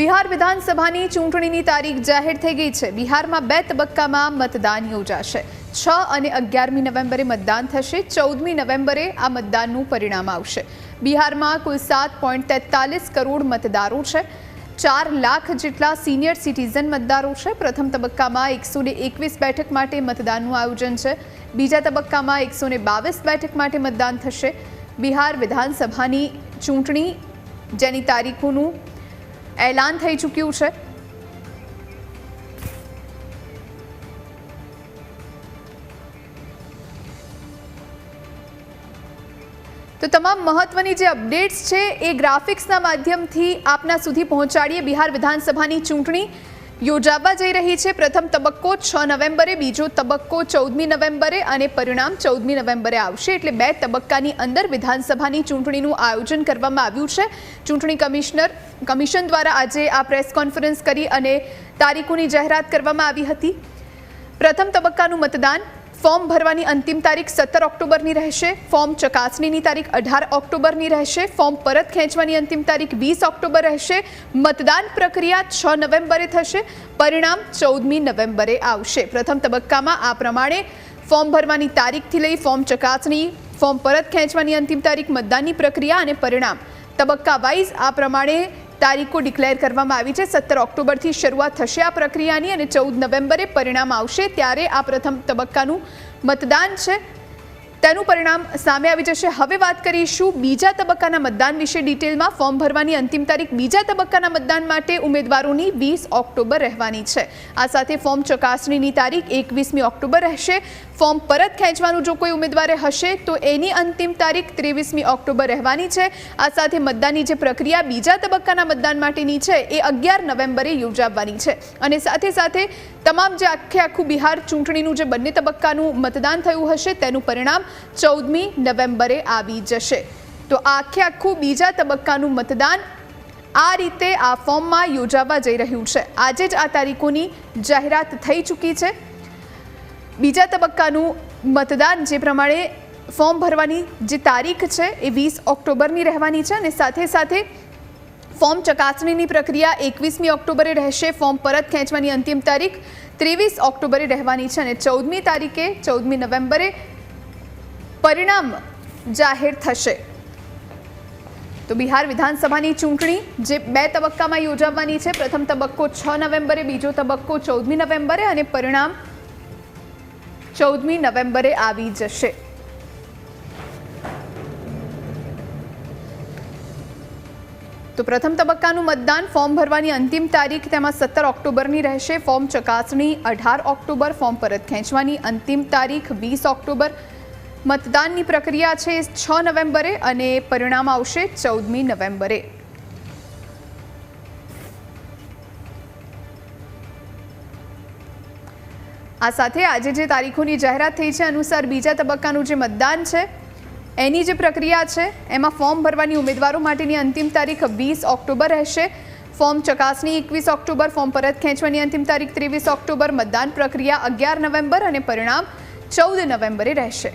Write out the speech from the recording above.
બિહાર વિધાનસભાની ચૂંટણીની તારીખ જાહેર થઈ ગઈ છે. બિહારમાં બે તબક્કામાં મતદાન યોજાશે. છ અને અગિયારમી નવેમ્બરે મતદાન થશે. ચૌદમી નવેમ્બરે આ મતદાનનું પરિણામ આવશે. બિહારમાં કુલ સાત પોઈન્ટ તેતાલીસ કરોડ મતદારો છે. ચાર લાખ જેટલા સિનિયર સિટીઝન મતદારો છે. પ્રથમ તબક્કામાં એકસો એકવીસ બેઠક માટે મતદાનનું આયોજન છે. બીજા તબક્કામાં એકસો બાવીસ બેઠક માટે મતદાન થશે. બિહાર વિધાનસભાની ચૂંટણી, જેની તારીખોનું એલાન થઈ ચૂક્યું છે. તો તમામ મહત્વની જે અપડેટ્સ છે એ ગ્રાફિક્સના માધ્યમથી આપના સુધી પહોંચાડીએ બિહાર વિધાનસભાની ચૂંટણી. યોજાવા જઈ રહી છે. પ્રથમ તબક્કો છ નવેમ્બરે, બીજો તબક્કો ચૌદમી નવેમ્બરે અને પરિણામ ચૌદમી નવેમ્બરે આવશે. એટલે બે તબક્કાની અંદર વિધાનસભાની ચૂંટણીનું આયોજન કરવામાં આવ્યું છે. ચૂંટણી કમિશનર, કમિશન દ્વારા આજે આ પ્રેસ કોન્ફરન્સ કરી અને તારીખોની જાહેરાત કરવામાં આવી હતી. પ્રથમ તબક્કાનું મતદાન ફોર્મ ભરવાની અંતિમ તારીખ સત્તર ઓક્ટોબરની રહેશે. ફોર્મ ચકાસણીની તારીખ અઢાર ઓક્ટોબરની રહેશે. ફોર્મ પરત ખેંચવાની અંતિમ તારીખ વીસ ઓક્ટોબર રહેશે. મતદાન પ્રક્રિયા છ નવેમ્બરે થશે. પરિણામ ચૌદમી નવેમ્બરે આવશે. પ્રથમ તબક્કામાં આ પ્રમાણે ફોર્મ ભરવાની તારીખથી લઈ ફોર્મ ચકાસણી, ફોર્મ પરત ખેંચવાની અંતિમ તારીખ, મતદાનની પ્રક્રિયા અને પરિણામ. તબક્કા વાઇઝ આ પ્રમાણે તારીખો ડિક્લેર કરવામાં આવી છે. સત્તર ઓક્ટોબરથી શરૂઆત થશે આ પ્રક્રિયાની અને ચૌદ નવેમ્બરે પરિણામ આવશે. ત્યારે આ પ્રથમ તબક્કાનું મતદાન છે. તેનું પરિણામ સામે આવી જશે. હવે વાત કરીશું બીજા તબક્કાના મતદાન વિશે ડિટેલમાં. ફોર્મ ભરવાની અંતિમ તારીખ બીજા તબક્કાના મતદાન માટે ઉમેદવારોની વીસ ઓક્ટોબર રહેવાની છે. આ સાથે ફોર્મ ચકાસણીની તારીખ એકવીસમી ઓક્ટોબર રહેશે. ફોર્મ પરત ખેંચવાનું જો કોઈ ઉમેદવારે હશે, તો એની અંતિમ તારીખ ત્રેવીસમી ઓક્ટોબર રહેવાની છે. આ સાથે મતદાનની જે પ્રક્રિયા બીજા તબક્કાના મતદાન માટેની છે, એ અગિયાર નવેમ્બરે યોજાવાની છે. અને સાથે સાથે તમામ જે આખે આખું બિહાર ચૂંટણીનું જે બંને તબક્કાનું મતદાન થયું હશે, તેનું પરિણામ ચૌદમી નવેમ્બરે આવી જશે. તો આખે આખું બીજા તબક્કાનું મતદાન આ રીતે આ ફોર્મમાં યોજાવા જઈ રહ્યું છે. આજે જ આ તારીખોની જાહેરાત થઈ ચૂકી છે. બીજા તબક્કાનું મતદાન જે પ્રમાણે ફોર્મ ભરવાની જે તારીખ છે એ વીસ ઓક્ટોબરની રહેવાની છે અને સાથે સાથે ફોર્મ ચકાસણીની પ્રક્રિયા એકવીસમી ઓક્ટોબરે રહેશે. ફોર્મ પરત ખેંચવાની અંતિમ તારીખ ત્રેવીસ ઓક્ટોબરે રહેવાની છે અને ચૌદમી તારીખે ચૌદમી નવેમ્બરે પરિણામ જાહેર થશે. તો બિહાર વિધાનસભાની ચૂંટણી જે બે તબક્કામાં યોજાવાની છે. પ્રથમ તબક્કો છ નવેમ્બરે, બીજો તબક્કો ચૌદમી નવેમ્બરે અને પરિણામ ચૌદમી નવેમ્બરે આવી જશે. તો પ્રથમ તબક્કાનું મતદાન ફોર્મ ભરવાની અંતિમ તારીખ તેમાં સત્તર ઓક્ટોબરની રહેશે. ફોર્મ ચકાસણી અઢાર ઓક્ટોબર, ફોર્મ પરત ખેંચવાની અંતિમ તારીખ વીસ ઓક્ટોબર મતદાનની પ્રક્રિયા છે છ નવેમ્બરે અને પરિણામ આવશે ચૌદમી નવેમ્બરે. આ સાથે આજે જે તારીખોની જાહેરાત થઈ છે અનુસાર બીજા તબક્કાનું જે મતદાન છે, એની જે પ્રક્રિયા છે, એમાં ફોર્મ ભરવાની ઉમેદવારો માટેની અંતિમ તારીખ વીસ ઓક્ટોબર રહેશે. ફોર્મ ચકાસણી એકવીસ ઓક્ટોબર, ફોર્મ પરત ખેંચવાની અંતિમ તારીખ ત્રેવીસ ઓક્ટોબર, મતદાન પ્રક્રિયા અગિયાર નવેમ્બર અને પરિણામ ચૌદ નવેમ્બરે રહેશે.